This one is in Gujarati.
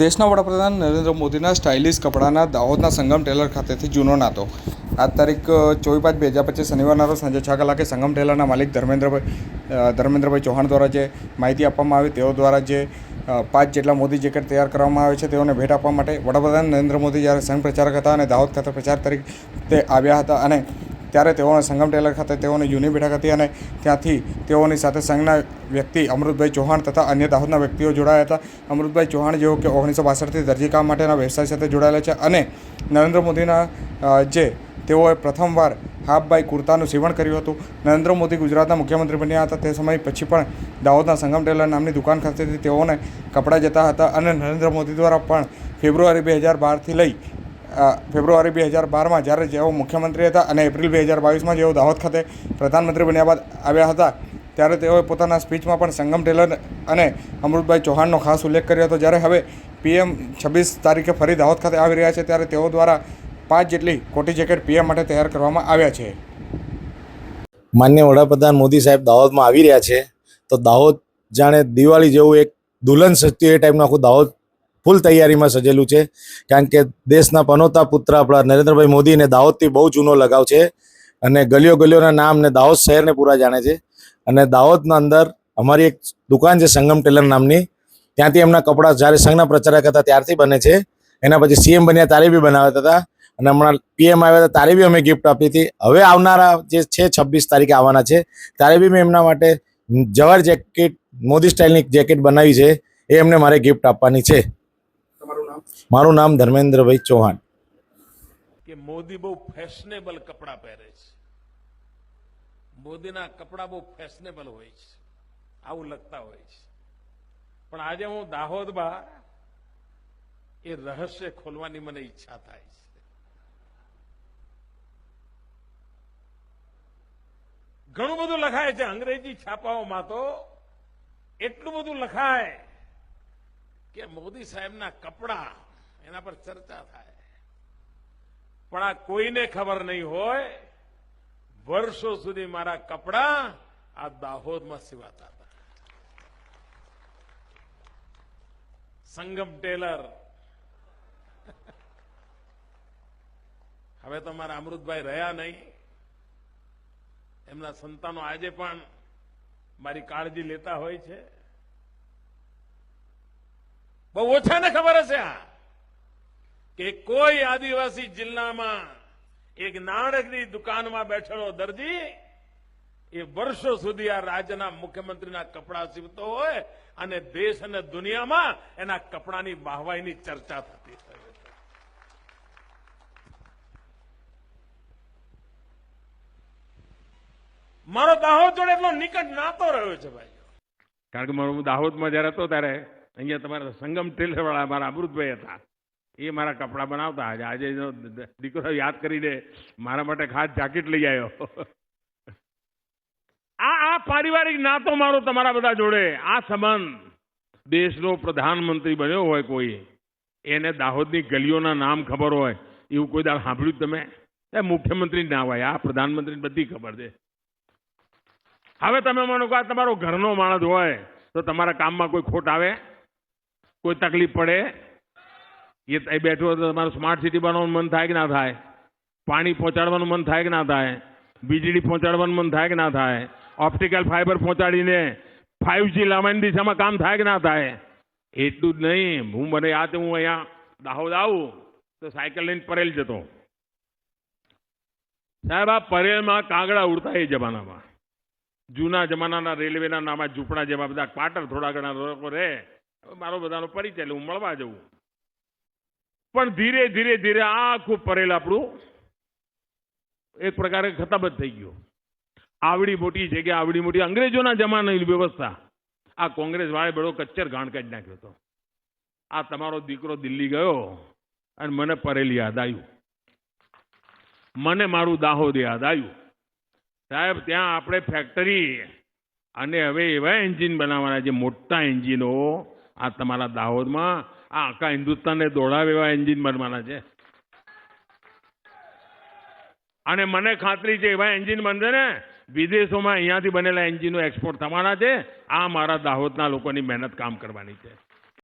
દેશના વડાપ્રધાન નરેન્દ્ર મોદીના સ્ટાઇલિશ કપડાના દાહોદના સંગમ ટેલર ખાતેથી જૂનો નાતો. આજ તારીખ ચોવીસ પાંચ બે હજાર પચીસ શનિવારના રોજ સાંજે છ કલાકે સંગમ ટેલરના માલિક ધર્મેન્દ્રભાઈ ધર્મેન્દ્રભાઈ ચૌહાણ દ્વારા જે માહિતી આપવામાં આવી, તેઓ દ્વારા જે પાંચ જેટલા મોદી જેકેટ તૈયાર કરવામાં આવે છે, તેઓને ભેટ આપવા માટે વડાપ્રધાન નરેન્દ્ર મોદી જ્યારે સંઘ પ્રચારક હતા અને દાહોદ ખાતે પ્રચાર તરીકે આવ્યા હતા અને ત્યારે તેઓને સંગમ ટેલર ખાતે તેઓની જૂની બેઠક હતી અને ત્યાંથી તેઓની સાથે સંઘના વ્યક્તિ અમૃતભાઈ ચૌહાણ તથા અન્ય દાહોદના વ્યક્તિઓ જોડાયા હતા. અમૃતભાઈ ચૌહાણ જેઓ કે ઓગણીસો બાસઠથી દરજીકામ માટેના વ્યવસાય સાથે જોડાયેલા છે અને નરેન્દ્ર મોદીના જે તેઓએ પ્રથમવાર હાફ બાય કુર્તાનું સેવન કર્યું હતું. નરેન્દ્ર મોદી ગુજરાતના મુખ્યમંત્રી બન્યા હતા. તે સમય પછી પણ દાહોદના સંગમ ટેલર નામની દુકાન ખાતેથી તેઓને કપડાં જતા હતા અને નરેન્દ્ર મોદી દ્વારા પણ ફેબ્રુઆરી બે હજાર બારથી લઈ ફેબ્રુઆરી બે હજાર બારમાં જ્યારે જેઓ મુખ્યમંત્રી હતા અને એપ્રિલ બે હજાર બાવીસમાં જેઓ દાહોદ ખાતે પ્રધાનમંત્રી બન્યા બાદ આવ્યા હતા, ત્યારે તેઓએ પોતાના સ્પીચમાં પણ સંગમ ટેલર અને અમૃતભાઈ ચૌહાણનો ખાસ ઉલ્લેખ કર્યો હતો. જ્યારે હવે પીએમ છવ્વીસ તારીખે ફરી દાહોદ ખાતે આવી રહ્યા છે, ત્યારે તેઓ દ્વારા પાંચ જેટલી કોટી જેકેટ પીએમ માટે તૈયાર કરવામાં આવ્યા છે. માન્ય વડાપ્રધાન મોદી સાહેબ દાહોદમાં આવી રહ્યા છે. તો દાહોદ જાણે દિવાળી જેવું એક દુલ્હન સજતી એ ટાઈપનું આખું દાહોદ ફૂલ તૈયારીમાં સજેલું છે. કારણ કે દેશના પનોતા પુત્ર આપણા નરેન્દ્રભાઈ મોદીને દાહોદથી બહુ જૂનો લગાવ છે અને ગલીઓ ગલીઓના નામ ને દાહોદ શહેરને પૂરા જાણે છે. અને દાહોદના અંદર અમારી એક દુકાન છે સંગમ ટેલર નામની. ત્યાંથી એમના કપડાં જ્યારે સંઘના પ્રચારક હતા ત્યારથી બને છે. એના પછી સીએમ બન્યા ત્યારે બી બનાવતા હતા. અને હમણાં પીએમ આવ્યા હતા ત્યારે બી અમે ગિફ્ટ આપી હતી. હવે આવનારા જે છે છવ્વીસ તારીખે આવવાના છે. ત્યારે બી મેં એમના માટે જવાર જેકેટ મોદી સ્ટાઇલની જેકેટ બનાવી છે. એ એમને મારે ગિફ્ટ આપવાની છે. મારું નામ ધર્મેન્દ્રભાઈ ચૌહાણ. કે મોદી બહુ ફેશનેબલ કપડાં પહેરે છે. મોદીના કપડાં બહુ ફેશનેબલ હોય છે. આવું લગતા હોય છે. પણ આજે હું દાહોદમાં એ રહસ્ય ખોલવાની મને ઈચ્છા થાય છે. ઘણું બધું લખાય છે અંગ્રેજી છાપાઓમાં તો. એટલું બધું લખાય કે મોદી સાહેબના કપડા એના પર ચર્ચા થાય. પણ આ કોઈને ખબર નહીં હોય, વર્ષો સુધી મારા કપડા આ દાહોદમાં સીવાતા હતા. સંગમ ટેલર. હવે તો મારા અમૃતભાઈ રહ્યા નહીં. એમના સંતાનો આજે પણ મારી કાળજી લેતા હોય છે. બહુ ઓછાને ખબર હશે આ. કે કોઈ આદિવાસી જિલ્લામાં એક નાણકની દુકાનમાં બેઠેલો દર્દી એ વર્ષો સુધી આ રાજ્યના મુખ્યમંત્રીના કપડા સીવતો હોય અને દેશ અને દુનિયામાં એના કપડાની વાહવાઈની ચર્ચા થતી હોય. મારો દાહોદ જોડે એટલો નિકટ નાતો રહ્યો છે ભાઈ કારણ કે હું દાહોદમાં જયારે હતો ત્યારે અહીંયા તમારા સંગમ ટેલરવાળા મારા અમૃતભાઈ હતા. એ મારા કપડાં બનાવતા આજે. આજે દીકરો યાદ કરીને મારા માટે ખાસ જાકેટ લઈ આવ્યો. આ આ પારિવારિક નાતો મારો તમારા બધા જોડે. આ સંબંધ દેશનો પ્રધાનમંત્રી બન્યો હોય કોઈ, એને દાહોદની ગલીઓના નામ ખબર હોય, એવું કોઈ દાળ સાંભળ્યું તમે? એ મુખ્યમંત્રી ના હોય, આ પ્રધાનમંત્રી બધી ખબર છે. હવે તમે માનો કે આ તમારો ઘરનો માણસ હોય, તો તમારા કામમાં કોઈ ખોટ આવે? કોઈ તકલીફ પડે? એ અહીં બેઠો તો તમારું સ્માર્ટ સિટી બનાવવાનું મન થાય કે ના થાય? પાણી પહોંચાડવાનું મન થાય કે ના થાય? વીજળી પહોંચાડવાનું મન થાય કે ના થાય? ઓપ્ટિકલ ફાઈબર પહોંચાડીને ફાઈવજી લાવવાની દિશામાં કામ થાય કે ના થાય? એટલું જ નહીં. હું મને યાદ હું અહીંયા દાહોદ આવું, તો સાયકલ લઈને પરેલ જતો. સાહેબ, આ પરેલમાં કાગડા ઉડતા એ જમાનામાં. જૂના જમાનાના રેલવેના નામાં ઝૂંપડા જેવા બધા ક્વાર્ટર થોડા ઘણા લોકો રહે. મારો બધાનો પરિચય, એટલે હું મળવા જવું. પણ ધીરે ધીરે ધીરે આખું પરેલ આપણું એક પ્રકારે ખતમ જ થઈ ગયું. આવડી મોટી જગ્યા, આવડી મોટી અંગ્રેજોના જમાનાની વ્યવસ્થા. આ કોંગ્રેસ વાળે બડો કચ્ચર ગાણ કાઢી નાખ્યો હતો. આ તમારો દીકરો દિલ્હી ગયો અને મને પરેલ યાદ આવ્યું. મને મારું દાહોદ યાદ આવ્યું. સાહેબ, ત્યાં આપણે ફેક્ટરી અને હવે એવા એન્જિન બનાવવાના છે. મોટા એન્જિનો આ તમારા દાહોદમાં આ આખા હિન્દુસ્તાનને દોડાવે એવા એન્જિન બનવાના છે. અને મને ખાતરી છે એવા એન્જિન બનશે ને, વિદેશોમાં અહીંયાથી બનેલા એન્જિનો એક્સપોર્ટ થવાના છે. આ મારા દાહોદના લોકોની મહેનત કામ કરવાની છે.